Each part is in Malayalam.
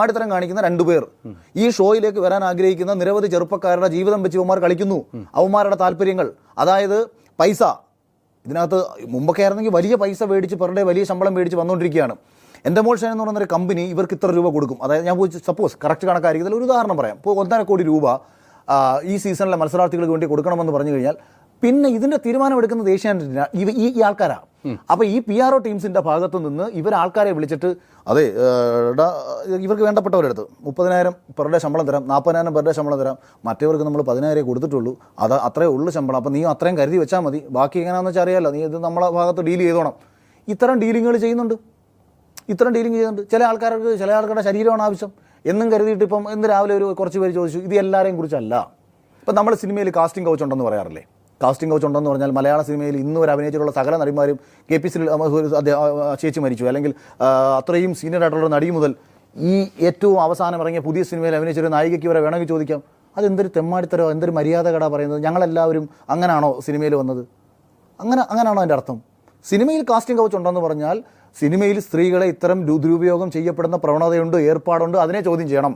ആടിത്തരം കാണിക്കുന്ന രണ്ടുപേർ ഈ ഷോയിലേക്ക് വരാൻ ആഗ്രഹിക്കുന്ന നിരവധി ചെറുപ്പക്കാരുടെ ജീവിതം വെച്ച് ഇവന്മാർ കളിക്കുന്നു. അവന്മാരുടെ താല്പര്യങ്ങൾ. അതായത് പൈസ. ഇതിനകത്ത് മുമ്പൊക്കെ ആയിരുന്നെങ്കിൽ വലിയ പൈസ മേടിച്ച് പെർ ഡേ വലിയ ശമ്പളം മേടിച്ച് വന്നുകൊണ്ടിരിക്കുകയാണ് എന്റെ മോൾഷൻ എന്ന് പറയുന്ന ഒരു കമ്പനി ഇവർക്ക് ഇത്ര രൂപ കൊടുക്കും. അതായത് ഞാൻ സപ്പോസ് കറക്റ്റ് കണക്കായിരിക്കും ഒരു ഉദാഹരണം പറയാം. ഇപ്പോൾ ഒന്നര കോടി രൂപ ഈ സീസണിലെ മത്സരാർത്ഥികൾക്ക് വേണ്ടി കൊടുക്കണമെന്ന് പറഞ്ഞു കഴിഞ്ഞാൽ പിന്നെ ഇതിന്റെ തീരുമാനമെടുക്കുന്നത് ഏഷ്യാനെറ്റിന്? ഈ ഈ ആൾക്കാരാ. അപ്പൊ ഈ പി ആർ ഒ ഭാഗത്തു നിന്ന് ഇവർ ആൾക്കാരെ വിളിച്ചിട്ട് അതെ ഇവർക്ക് വേണ്ടപ്പെട്ടവരെടുത്ത് മുപ്പതിനായിരം പെർ ഡേ ശമ്പളം തരാം നാൽപ്പതിനായിരം പെർ ഡേ ശമ്പളം തരാം. മറ്റേവർക്ക് നമ്മൾ പതിനായിരം കൊടുത്തിട്ടുള്ളൂ. അത് അത്രേ ഉള്ളു ശമ്പളം. അപ്പം നീ അത്രയും കരുതി വെച്ചാൽ മതി. ബാക്കി എങ്ങനെയാണെന്ന് വെച്ചാൽ അറിയാലോ നീ ഇത് നമ്മളെ ഭാഗത്ത് ഡീൽ ചെയ്തോണം. ഇത്തരം ഡീലിങ്ങുകൾ ചെയ്യുന്നുണ്ട്. ഇത്തരം ഡീലിംഗ് ചെയ്യുന്നുണ്ട്. ചില ആൾക്കാർക്ക് ചില ആൾക്കാരുടെ ശരീരമാണ് ആവശ്യം. എന്നും കരുതിയിട്ട് ഇപ്പം ഇന്ന് രാവിലെ ഒരു കുറച്ച് പേര് ചോദിച്ചു ഇത് എല്ലാവരെയും കുറിച്ചല്ല. ഇപ്പം നമ്മൾ സിനിമയിൽ കാസ്റ്റിംഗ് കൗച്ച് ഉണ്ടെന്ന് പറയാറില്ലേ? കാസ്റ്റിംഗ് കൗച്ച് ഉണ്ടെന്ന് പറഞ്ഞാൽ മലയാള സിനിമയിൽ ഇന്ന് വരെ അഭിനയിച്ചിട്ടുള്ള സകല നടിമാരും കെ പി സി ചേച്ചി മരിച്ചു. അല്ലെങ്കിൽ അത്രയും സീനിയർ ആയിട്ടുള്ള നടി മുതൽ ഈ ഏറ്റവും അവസാനം ഇറങ്ങിയ പുതിയ സിനിമയിൽ അഭിനയിച്ചൊരു നായികയ്ക്ക് വരെ വേണമെങ്കിൽ ചോദിക്കാം അതെന്തൊരു തെമ്മാടിത്തരോ എന്തൊരു മര്യാദ കടാ പറയുന്നത്? ഞങ്ങളെല്ലാവരും അങ്ങനാണോ സിനിമയിൽ വന്നത്? അങ്ങനെ അങ്ങനാണോ അതിന്റെ അർത്ഥം? സിനിമയിൽ കാസ്റ്റിംഗ് കൗച്ച് ഉണ്ടെന്ന് പറഞ്ഞാൽ സിനിമയിൽ സ്ത്രീകളെ ഇത്തരം ദുരുപയോഗം ചെയ്യപ്പെടുന്ന പ്രവണതയുണ്ട് ഏർപ്പാടുണ്ട് അതിനെ ചോദ്യം ചെയ്യണം.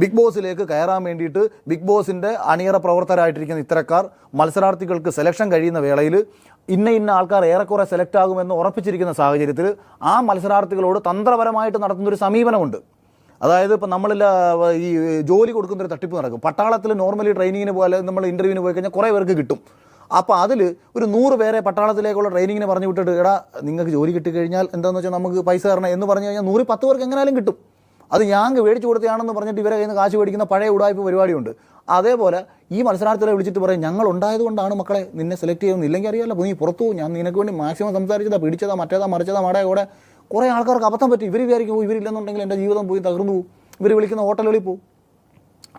ബിഗ് ബോസിലേക്ക് കയറാൻ വേണ്ടിയിട്ട് ബിഗ് ബോസിന്റെ അണിയറ പ്രവർത്തകരായിട്ടിരിക്കുന്ന ഇത്തരക്കാർ മത്സരാർത്ഥികൾക്ക് സെലക്ഷൻ കഴിയുന്ന വേളയിൽ ഇന്ന ഇന്ന ആൾക്കാർ ഏറെക്കുറെ സെലക്ട് ആകുമെന്ന് ഉറപ്പിച്ചിരിക്കുന്ന സാഹചര്യത്തിൽ ആ മത്സരാർത്ഥികളോട് തന്ത്രപരമായിട്ട് നടത്തുന്നൊരു സമീപനമുണ്ട്. അതായത് ഇപ്പം നമ്മളിൽ ഈ ജോലി കൊടുക്കുന്നൊരു തട്ടിപ്പ് നടക്കും. പട്ടാളത്തിൽ നോർമലി ട്രെയിനിങ്ങിന് പോലെ നമ്മൾ ഇന്റർവ്യൂവിന് പോയി കഴിഞ്ഞാൽ കുറേ പേർക്ക് കിട്ടും. അപ്പോൾ അതിൽ ഒരു നൂറ് പേരെ പട്ടാളത്തിലേക്കുള്ള ട്രെയിനിങ്ങിന് പറഞ്ഞു വിട്ടിട്ട് എടാ നിങ്ങൾക്ക് ജോലി കിട്ടിക്കഴിഞ്ഞാൽ എന്താണെന്ന് വെച്ചാൽ നമുക്ക് പൈസ തരണം എന്ന് പറഞ്ഞു കഴിഞ്ഞാൽ നൂറ് പത്ത് പേർക്ക് എങ്ങനെയാലും കിട്ടും. അത് ഞാൻ മേടിച്ചു കൊടുത്തതാണെന്ന് പറഞ്ഞിട്ട് ഇവരെ കയ്യിൽ നിന്ന് കാശ് മേടിക്കുന്ന പഴയ ഉടായ്പ പരിപാടിയുണ്ട്. അതേപോലെ ഈ മത്സരാർത്ഥികളെ വിളിച്ചിട്ട് പറയും ഞങ്ങൾ ഉണ്ടായതുകൊണ്ടാണ് മക്കളെ നിന്നെ സെലക്ട് ചെയ്യുന്നത്. ഇല്ലെങ്കിൽ അറിയാമല്ലോ നീ പുറത്തു ഞാൻ നിനക്ക് വേണ്ടി മാക്സിമം സംസാരിച്ചതാ പിടിച്ചതാ മറ്റേതാ മറിച്ചതാ മടേ കൂടെ കുറേ ആൾക്കാർക്ക് അബദ്ധം പറ്റും. ഇവർ വിചാരിക്കും "ഓ, ഇവരില്ലെന്നുണ്ടെങ്കിൽ എന്റെ ജീവിതം പോയി തകർന്നു പോകും. ഇവർ വിളിക്കുന്ന ഹോട്ടലുകളിൽ പോകും.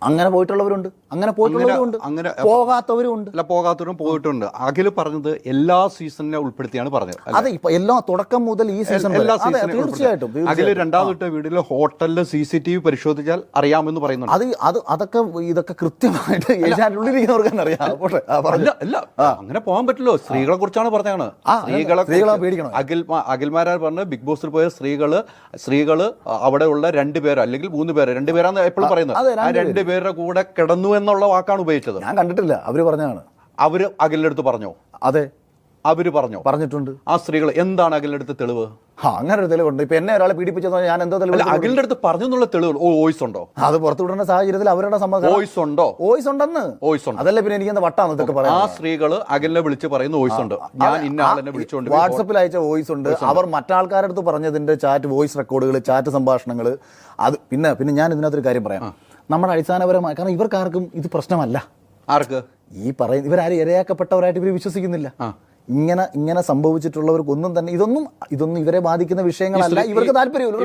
അങ്ങനെ പോയിട്ടുള്ളവരുണ്ട്. അങ്ങനെ പോയിട്ടുള്ളവരുണ്ട് അങ്ങനെ- പോകാത്തവരുണ്ട് അല്ല പോകാത്തവരും പോയിട്ടുണ്ട്. അഖിൽ പറഞ്ഞത് എല്ലാ സീസണിനെ ഉൾപ്പെടുത്തിയാണ് പറഞ്ഞത് അതെ ഇപ്പൊ എല്ലാ തുടക്കം മുതൽ ഈ സീസൺ എല്ലാ തീർച്ചയായിട്ടും. അഖിൽ രണ്ടാമത്തെ വീടിലെ ഹോട്ടലിൽ സി സി ടി വി പരിശോധിച്ചാൽ അറിയാമെന്ന് പറയുന്നുണ്ട്. അത് അത് അതൊക്കെ ഇതൊക്കെ കൃത്യമായിട്ട് ഏഷ്യാനുള്ളിലിരിക്കുന്നവർക്ക് അറിയാം. അല്ല അല്ല അങ്ങനെ പോകാൻ പറ്റില്ലോ. സ്ത്രീകളെ കുറിച്ചാണ് പറഞ്ഞാണ് സ്ത്രീകളെ കുറിച്ച് പേടിക്കണം. അഖിൽ അഖിൽമാരാർ പറഞ്ഞ് ബിഗ് ബോസിൽ പോയ സ്ത്രീകൾ സ്ത്രീകൾ അവിടെയുള്ള രണ്ടുപേരോ അല്ലെങ്കിൽ മൂന്ന് പേരോ രണ്ടുപേരാന്ന് എപ്പോഴും പറയുന്നത്. ആ രണ്ടുപേര്. രണ്ടുപേരുടെ കൂടെ കിടന്നു എന്നുള്ള വാക്കാണ് ഉപയോഗിച്ചത്. ഞാൻ കണ്ടിട്ടില്ല. അവർ പറഞ്ഞതാണ്. അവർ അഖിലിന്റെ അടുത്ത് പറഞ്ഞോ? അതെ. അവർ പറഞ്ഞോ? പറഞ്ഞിട്ടുണ്ട്. ആ സ്ത്രീകൾ എന്താണ് അഖിലെടുത്ത് തെളിവ്? ആ അങ്ങനെ ഒരു തെളിവുണ്ട്. ഇപ്പൊ എന്നെ ഒരാളെ പീഡിപ്പിച്ചത് ഞാൻ എന്തോ തെളിവ് അഖിലിന്റെ അടുത്ത് പറഞ്ഞു എന്നുള്ള തെളിവ് ഓ വോയിസ് ഉണ്ടോ? അത് പുറത്തു പുറത്തുവിടേണ്ട സാഹചര്യത്തിൽ അവരുടെ സമ്മതം വോയിസ് ഉണ്ടോ? വോയിസ് ഉണ്ടെന്ന്. വോയിസ് ഉണ്ട്. അതല്ല പിന്നെ എനിക്ക് എന്താ വട്ടാന്ന് ഇതൊക്കെ ആ സ്ത്രീകൾ അഖിലിനെ വിളിച്ച് പറയുന്ന വോയിസ് ഉണ്ട്. ഞാൻ ഇന്ന ആളിനെ വിളിച്ചുകൊണ്ട് വാട്സപ്പിൽ അയച്ച വോയിസ് ഉണ്ട്. അവർ മറ്റാൾക്കാരുടെ അടുത്ത് പറഞ്ഞതിന്റെ ചാറ്റ് വോയിസ് റെക്കോർഡുകൾ ചാറ്റ് സംഭാഷണങ്ങൾ അത് പിന്നെ പിന്നെ ഞാൻ ഇതിനകത്തൊരു കാര്യം പറയാം. നമ്മുടെ അടിസ്ഥാനപരമായ കാരണം ഇവർക്കാർക്കും ഇത് പ്രശ്നമല്ല. ആർക്ക്? ഈ പറയുന്ന ഇവരാരും ഇരയാക്കപ്പെട്ടവരായിട്ട് ഇവർ വിശ്വസിക്കുന്നില്ല. ഇങ്ങനെ ഇങ്ങനെ സംഭവിച്ചിട്ടുള്ളവർക്ക് ഒന്നും തന്നെ ഇതൊന്നും ഇതൊന്നും ഇവരെ ബാധിക്കുന്ന വിഷയങ്ങളല്ല. ഇവർക്ക് താല്പര്യമില്ല.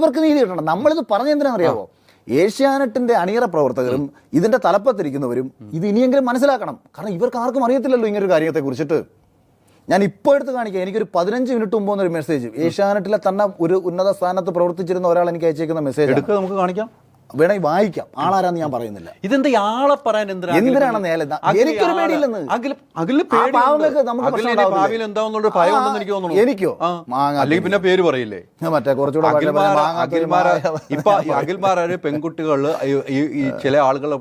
ഇവർക്ക് നീതി കിട്ടണം. നമ്മളിത് പറഞ്ഞെന്തിനാ അറിയാവോ ഏഷ്യാനെറ്റിന്റെ അണിയറ പ്രവർത്തകരും ഇതിന്റെ തലപ്പത്തിരിക്കുന്നവരും ഇത് ഇനിയെങ്കിലും മനസ്സിലാക്കണം. കാരണം ഇവർക്ക് ആർക്കും അറിയത്തില്ലല്ലോ ഇങ്ങനൊരു കാര്യത്തെ കുറിച്ചിട്ട്. ഞാൻ ഇപ്പോൾ എടുത്ത് കാണിക്കാം. എനിക്കൊരു പതിനഞ്ച് മിനിറ്റ് മുമ്പ് ഒരു മെസ്സേജ് ഏഷ്യാനെറ്റിലെ തന്നെ ഒരു ഉന്നത സ്ഥാനത്ത് പ്രവർത്തിച്ചിരുന്ന ഒരാൾ എനിക്ക് അയച്ചേക്കുന്ന മെസ്സേജ് നമുക്ക് കാണിക്കാം. വേണമെങ്കിൽ വായിക്കാം. ആളാരാന്ന് ഞാൻ പറയുന്നില്ല. ഇതെന്താ ആളെ പറയാൻ എനിക്കൊരു പേടിയില്ലെന്ന്. എനിക്ക് അല്ലെങ്കിൽ പിന്നെ പേര് പറയില്ലേ? മറ്റേ ഇപ്പൊ ഈ പെൺകുട്ടികൾ ചില ആളുകളെ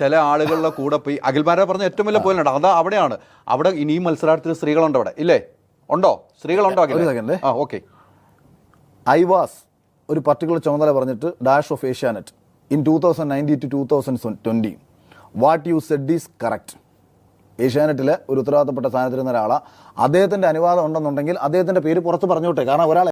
ചില ആളുകളുടെ കൂടെ പോയി അഖിൽമാരെ പറഞ്ഞ ഏറ്റവും വലിയ പോയിന്റ് അതാ അവിടെയാണ്. അവിടെ ഇനിയും മത്സരാർത്ഥികൾ സ്ത്രീകളുണ്ടോ അവിടെ. ഇല്ലേ? ഉണ്ടോ? സ്ത്രീകളുണ്ടോ. Okay I was. ഒരു പർട്ടിക്കുലർ ചുമതല പറഞ്ഞിട്ട് dash of Asianet in two thousand ninety to two thousand twenty what you said is correct ഏഷ്യാനെറ്റിലെ ഒരു ഉത്തരവാദിത്തപ്പെട്ട സ്ഥാനത്തിരുന്ന ഒരാളാണ് അദ്ദേഹത്തിന്റെ അനുവാദം ഉണ്ടെന്നുണ്ടെങ്കിൽ അദ്ദേഹത്തിന്റെ പേര് പുറത്ത് പറഞ്ഞോട്ടെ കാരണം ഒരാൾ